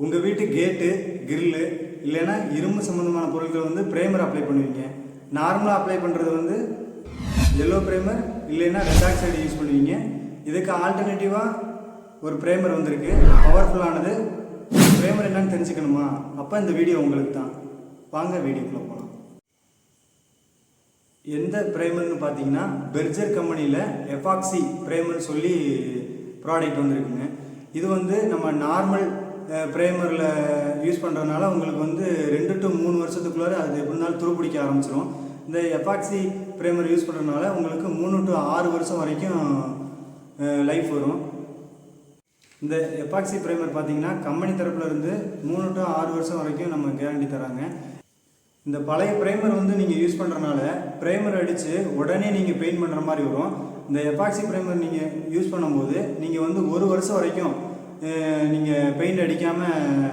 உங்கள் வீட்டு கேட்டு கிரில்லு இல்லைன்னா இரும்பு சம்மந்தமான பொருட்கள் வந்து ப்ரேமர் அப்ளை பண்ணுவீங்க. நார்மலாக அப்ளை பண்ணுறது வந்து எல்லோ ப்ரைமர் இல்லைன்னா ரெட் ஆக்சைடு யூஸ் பண்ணுவீங்க. இதுக்கு ஆல்டர்னேட்டிவாக ஒரு ப்ரேமர் வந்திருக்கு. பவர்ஃபுல்லானது ப்ரேமர் என்னன்னு தெரிஞ்சுக்கணுமா? அப்போ இந்த வீடியோ உங்களுக்கு தான். வாங்க வீடியோக்குள்ளே போகலாம் எந்த ப்ரைமர்னு பார்த்தீங்கன்னா பெர்ஜர் கம்பெனியில் எஃபாக்சி ப்ரைமர்னு சொல்லி ப்ராடக்ட் வந்திருக்குங்க. இது வந்து நம்ம நார்மல் ப்ரைமரில் யூஸ் பண்ணுறதுனால உங்களுக்கு வந்து ரெண்டு டு மூணு வருஷத்துக்குள்ளார அது எப்படினாலும் துருப்பிடிக்க ஆரம்பிச்சிடும் இந்த எஃபாக்சி ப்ரைமர் யூஸ் பண்ணுறதுனால உங்களுக்கு மூணு டு ஆறு வருஷம் வரைக்கும் லைஃப் வரும். இந்த எஃபாக்சி ப்ரைமர் பார்த்தீங்கன்னா கம்பெனி தரப்புல இருந்து மூணு டு ஆறு வருஷம் வரைக்கும் நம்ம கேரண்டி தராங்க. இந்த பழைய ப்ரைமர் வந்து நீங்கள் யூஸ் பண்ணுறனால ப்ரைமர் அடித்து உடனே நீங்கள் பெயிண்ட் பண்ணுற மாதிரி வரும். இந்த எஃபாக்சி ப்ரைமர் நீங்கள் யூஸ் பண்ணும்போது நீங்கள் வந்து ஒரு வருஷம் வரைக்கும் நீங்கள் பெயிண்ட் அடிக்காமல்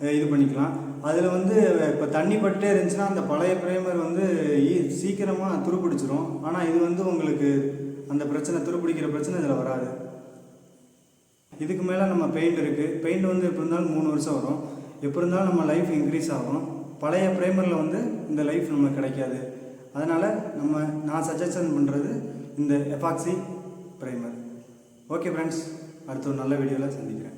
இது பண்ணிக்கலாம். அதில் வந்து இப்போ தண்ணி பட்டுட்டே இருந்துச்சுன்னா அந்த பழைய ப்ரைமர் வந்து ஈ- சீக்கிரமாக துருப்பிடிச்சிரும். ஆனால் இது வந்து உங்களுக்கு அந்த பிரச்சனை துருப்பிடிக்கிற பிரச்சனை இதில் வராது. இதுக்கு மேலே நம்ம பெயிண்ட் இருக்குது பெயிண்ட் வந்து எப்படி இருந்தாலும் மூணு வருஷம் வரும். எப்படி இருந்தாலும் நம்ம லைஃப் இன்க்ரீஸ் ஆகும். பழைய ப்ரைமரில் வந்து இந்த லைஃப் நமக்கு கிடைக்காது. அதனால் நம்ம நான் சஜஷன் பண்ணுறது இந்த எஃபாக்சி ப்ரைமர் ஓகே ஃப்ரெண்ட்ஸ் அடுத்த ஒரு நல்ல வீடியோவில் சந்திக்கிறேன்.